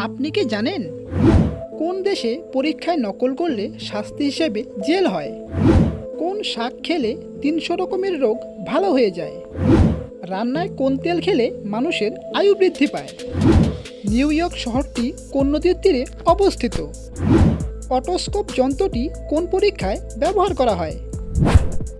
আপনি কি জানেন? কোন দেশে পরীক্ষায় নকল করলে শাস্তি হিসেবে জেল হয়? কোন শাক খেলে তিনশো রকমের রোগ ভালো হয়ে যায়? রান্নায় কোন তেল খেলে মানুষের আয়ু বৃদ্ধি পায়? নিউ ইয়র্ক শহরটি কোন নদীর তীরে অবস্থিত? অটোস্কোপ যন্ত্রটি কোন পরীক্ষায় ব্যবহার করা হয়?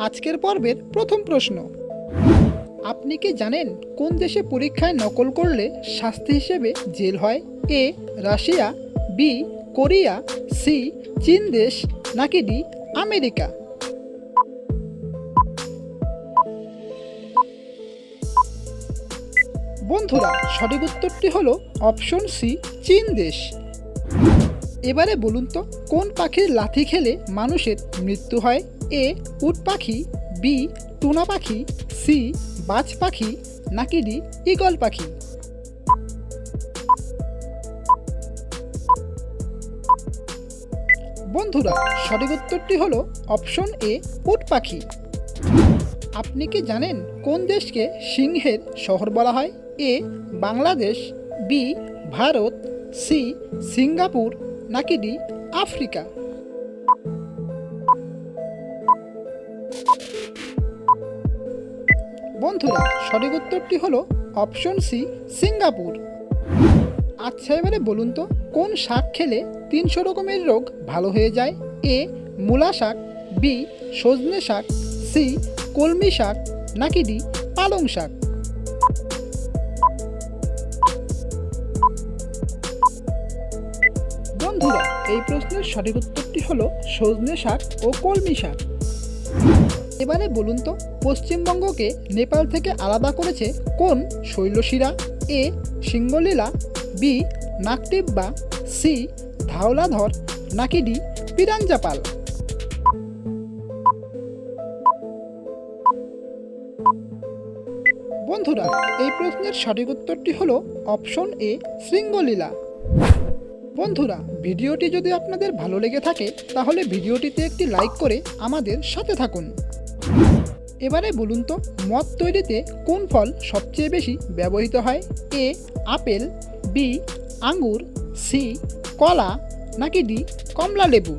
আজকের পর্বের প্রথম প্রশ্ন। আপনি কি জানেন কোন দেশে পরীক্ষায় নকল করলে শাস্তি হিসেবে জেল হয়? A, Russia, B, Korea, C, চীন দেশ, নাকি ডি, আমেরিকা? বন্ধুরা, সঠিক উত্তরটি হলো অপশন সি, চীন দেশ। এবারে বলুন তো, কোন পাখির লাথি খেলে মানুষের মৃত্যু হয়? এ উট পাখি, বি টুনা পাখি, সি বাজ পাখি, নাকি ডি ইগল পাখি? বন্ধুরা, সঠিক উত্তরটি হলো অপশন এ, উট পাখি। আপনি কি জানেন কোন দেশকে সিংহের শহর বলা হয়? A, Bangladesh, B, Bharat, C, Singapore, নাকি ডি, আফ্রিকা? বন্ধুরা, সঠিক উত্তরটি হলো অপশন সি, সিঙ্গাপুর। আচ্ছা এবারে বলুন তো, কোন শাক খেলে তিনশো রকমের রোগ ভালো হয়ে যায়? এ, মূলা শাক, বি, সজনে শাক, সি, কলমি শাক, নাকি ডি, পালং শাক? বন্ধুরা, এই প্রশ্নের সঠিক উত্তরটি হলো সজনে শাক ও কলমি শাক। এবারে বলুন তো, পশ্চিমবঙ্গকে নেপাল থেকে আলাদা করেছে কোন শৈলশিরা? এ সিঙ্গলীলা বি নাকটিব্বা সি, ধাওলাধর, নাকি ডি, পিরাঞ্জাপাল? বন্ধুরা, এই প্রশ্নের সঠিক উত্তরটি হলো অপশন এ, শৃঙ্গলীলা। বন্ধুরা, ভিডিওটি যদি আপনাদের ভালো লেগে থাকে, তাহলে ভিডিওটিতে একটি লাইক করে আমাদের সাথে থাকুন। এবারে বলুন তো, মদ তৈরিতে কোন ফল সবচেয়ে বেশি ব্যবহৃত হয়? এ, আপেল, বি, আঙ্গুর, সি, কলা, নাকি ডি, কমলা লেবু?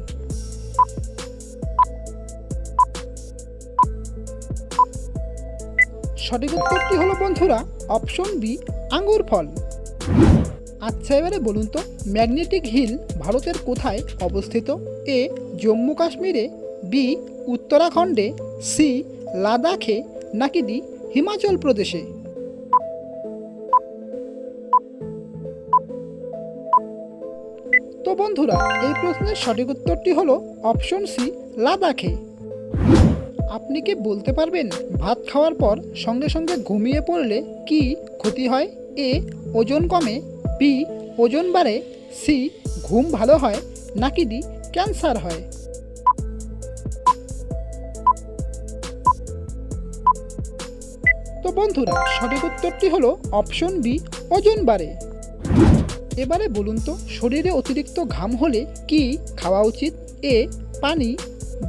সঠিক উত্তরটি হলো বন্ধুরা, অপশন বি, আঙ্গুর ফল। আচ্ছা এবারে বলুন তো, ম্যাগনেটিক হিল ভারতের কোথায় অবস্থিত? এ, জম্মু কাশ্মীরে, বি, উত্তরাখণ্ডে, সি, লাদাখে, নাকি ডি, হিমাচল প্রদেশে? তো বন্ধুরা, এই প্রশ্নের সঠিক উত্তরটি হলো অপশন সি, লাদাখে। আপনি কি বলতে পারবেন ভাত খাওয়ার পর সঙ্গে সঙ্গে ঘুমিয়ে পড়লে কি ক্ষতি হয়? এ, ওজন কমে বি, ওজন বাড়ে, সি, ঘুম ভালো হয়, নাকি ডি, ক্যান্সার হয়। তো বন্ধুরা, সঠিক উত্তরটি হলো অপশন বি ওজন বাড়ে। এবারে বলুন তো, শরীরে অতিরিক্ত ঘাম হলে কি খাওয়া উচিত? এ, পানি,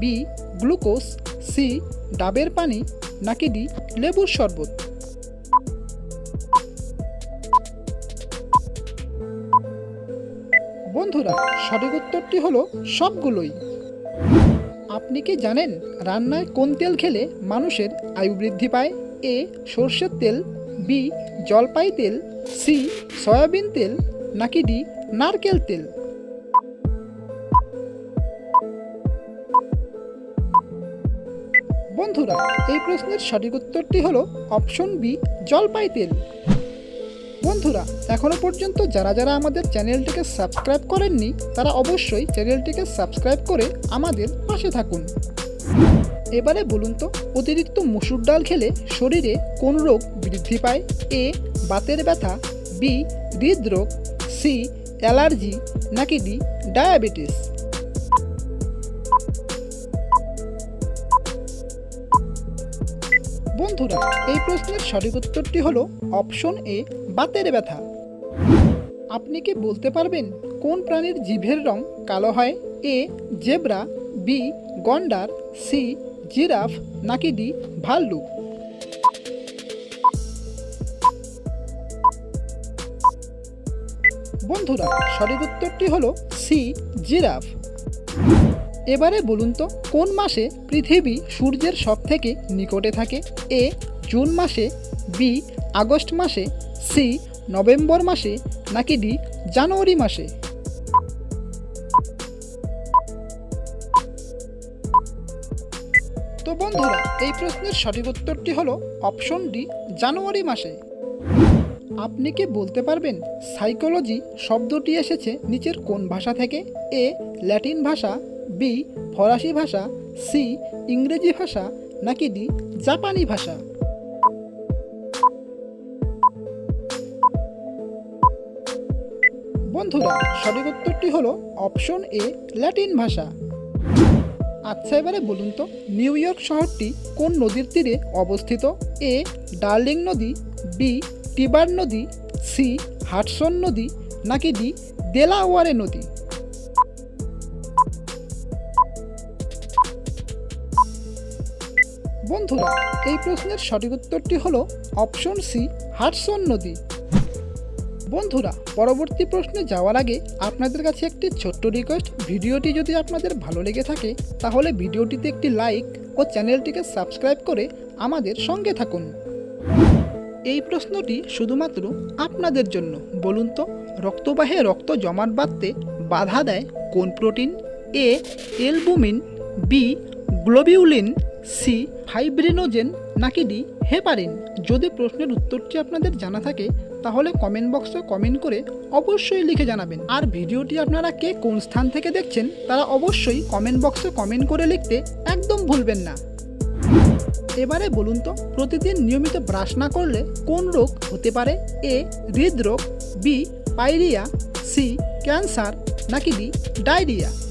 বি, গ্লুকোজ, সি, ডাবের পানি, নাকি ডি, লেবুর শরবত? বন্ধুরা, সঠিক উত্তরটি হলো সবগুলোই। আপনি কি জানেন রান্নায় কোন তেল খেলে মানুষের আয়ু বৃদ্ধি পায়? এ, সর্ষের তেল, বি, জলপাই তেল, সি, সয়াবিন তেল, নাকি ডি, নারকেল তেল? বন্ধুরা, এই প্রশ্নের সঠিক উত্তরটি হলো অপশন বি, জলপাই তেল। বন্ধুরা এখনও পর্যন্ত যারা যারা আমাদের চ্যানেলটিকে সাবস্ক্রাইব করেননি, তারা অবশ্যই চ্যানেলটিকে সাবস্ক্রাইব করে আমাদের পাশে থাকুন। এবারে বলুন তো, অতিরিক্ত মুসুর ডাল খেলে শরীরে কোন রোগ বৃদ্ধি পায়? এ, বাতের ব্যথা, বি, হৃদরোগ, সি, অ্যালার্জি, নাকি ডি, ডায়াবেটিস? বন্ধুরা, এই প্রশ্নের সঠিক উত্তরটি হলো অপশন এ, বাতের ব্যথা। আপনি কি বলতে পারবেন কোন প্রাণীর জিভের রং কালো হয়? এ, জেব্রা, বি, গন্ডার, সি, জিরাফ, নাকি ডি, ভাল্লুক? বন্ধুরা, সঠিক উত্তরটি হলো সি, জিরাফ। এবারে বলুন তো, কোন মাসে পৃথিবী সূর্যের সব থেকে নিকটে থাকে? এ, জুন মাসে, বি, আগস্ট মাসে, সি, নভেম্বর মাসে, নাকি ডি, জানুয়ারি মাসে? তো বন্ধুরা, এই প্রশ্নের সঠিক উত্তরটি হলো অপশন ডি, জানুয়ারি মাসে। আপনি কি বলতে পারবেন সাইকোলজি শব্দটি এসেছে নিচের কোন ভাষা থেকে? এ, ল্যাটিন ভাষা বি, ফরাসি ভাষা, সি, ইংরেজি ভাষা, নাকি ডি, জাপানি ভাষা? বন্ধুরা, সঠিক উত্তরটি হলো অপশন এ, ল্যাটিন ভাষা। আচ্ছা এবারে বলুন তো, নিউ ইয়র্ক শহরটি কোন নদীর তীরে অবস্থিত? এ, ডার্লিং নদী, বি, টিবার নদী, সি, হাটসন নদী, নাকি ডি, দেলাওয়ারে নদী? বন্ধুরা, এই প্রশ্নের সঠিক উত্তরটি হল অপশন সি হাটসন নদী। বন্ধুরা, পরবর্তী প্রশ্নে যাওয়ার আগে আপনাদের কাছে একটি ছোট্ট রিকোয়েস্ট ভিডিওটি যদি আপনাদের ভালো লেগে থাকে, তাহলে ভিডিওটিতে একটি লাইক ও চ্যানেলটিকে সাবস্ক্রাইব করে আমাদের সঙ্গে থাকুন। এই প্রশ্নটি শুধুমাত্র আপনাদের জন্য। বলুন তো, রক্তবাহে রক্ত জমাট বাঁধতে বাধা দেয় কোন protein A albumin B globulin C fibrinogen নাকি ডি? হেপারিন যদি প্রশ্নের উত্তরটি আপনাদের জানা থাকে, তাহলে কমেন্ট বক্সে কমেন্ট করে অবশ্যই লিখে জানাবেন। আর ভিডিওটি আপনারা কে কোন স্থান থেকে দেখছেন, তারা অবশ্যই কমেন্ট বক্সে কমেন্ট করে লিখতে একদম ভুলবেন না। এবারে বলুন তো, প্রতিদিন নিয়মিত ব্রাশ না করলে কোন রোগ হতে পারে? এ, হৃদরোগ, বি, পাইরিয়া, সি, ক্যান্সার, নাকি ডি, ডায়রিয়া?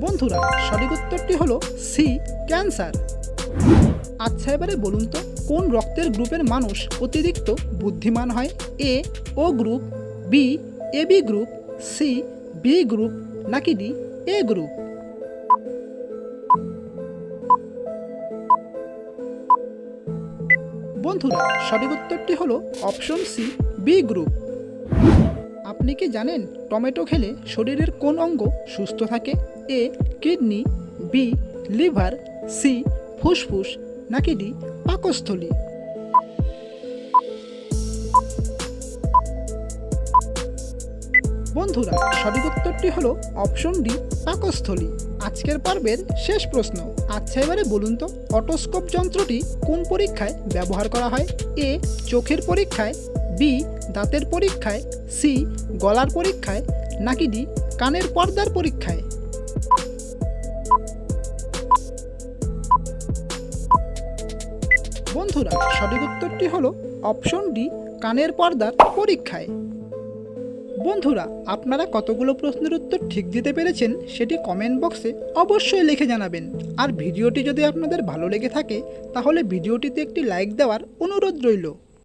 বন্ধুরা, সঠিক উত্তরটি হলো সি, ক্যান্সার। আচ্ছা এবারে বলুন তো, কোন রক্তের গ্রুপের মানুষ অতিরিক্ত বুদ্ধিমান হয়? A, O group, B, A, B group, C, B group, নাকি ডি, এ গ্রুপ? বন্ধুরা, সঠিক উত্তরটি হলো অপশন সি, বি গ্রুপ। আপনি কি জানেন টমেটো খেলে শরীরের কোন অঙ্গ সুস্থ থাকে? A kidney B liver C ফুসফুস, নাকি ডি পাকস্থলী। বন্ধুরা, সঠিক উত্তরটি হলো অপশন ডি, পাকস্থলী। আজকের পর্বের শেষ প্রশ্ন। আচ্ছা এবারে বলুন তো, অটোস্কোপ যন্ত্রটি কোন পরীক্ষায় ব্যবহার করা হয়? এ, চোখের পরীক্ষায় বি দাঁতের পরীক্ষায় সি গলার পরীক্ষায়, নাকি ডি কানের পর্দার পরীক্ষায়? বন্ধুরা সঠিক উত্তরটি হলো অপশন ডি, কানের পর্দার পরীক্ষায়। বন্ধুরা, আপনারা কতগুলো প্রশ্নের উত্তর ঠিক দিতে পেরেছেন সেটি কমেন্ট বক্সে অবশ্যই লিখে জানাবেন। আর ভিডিওটি যদি আপনাদের ভালো লেগে থাকে, তাহলে ভিডিওটিতে একটি লাইক দেওয়ার অনুরোধ রইল।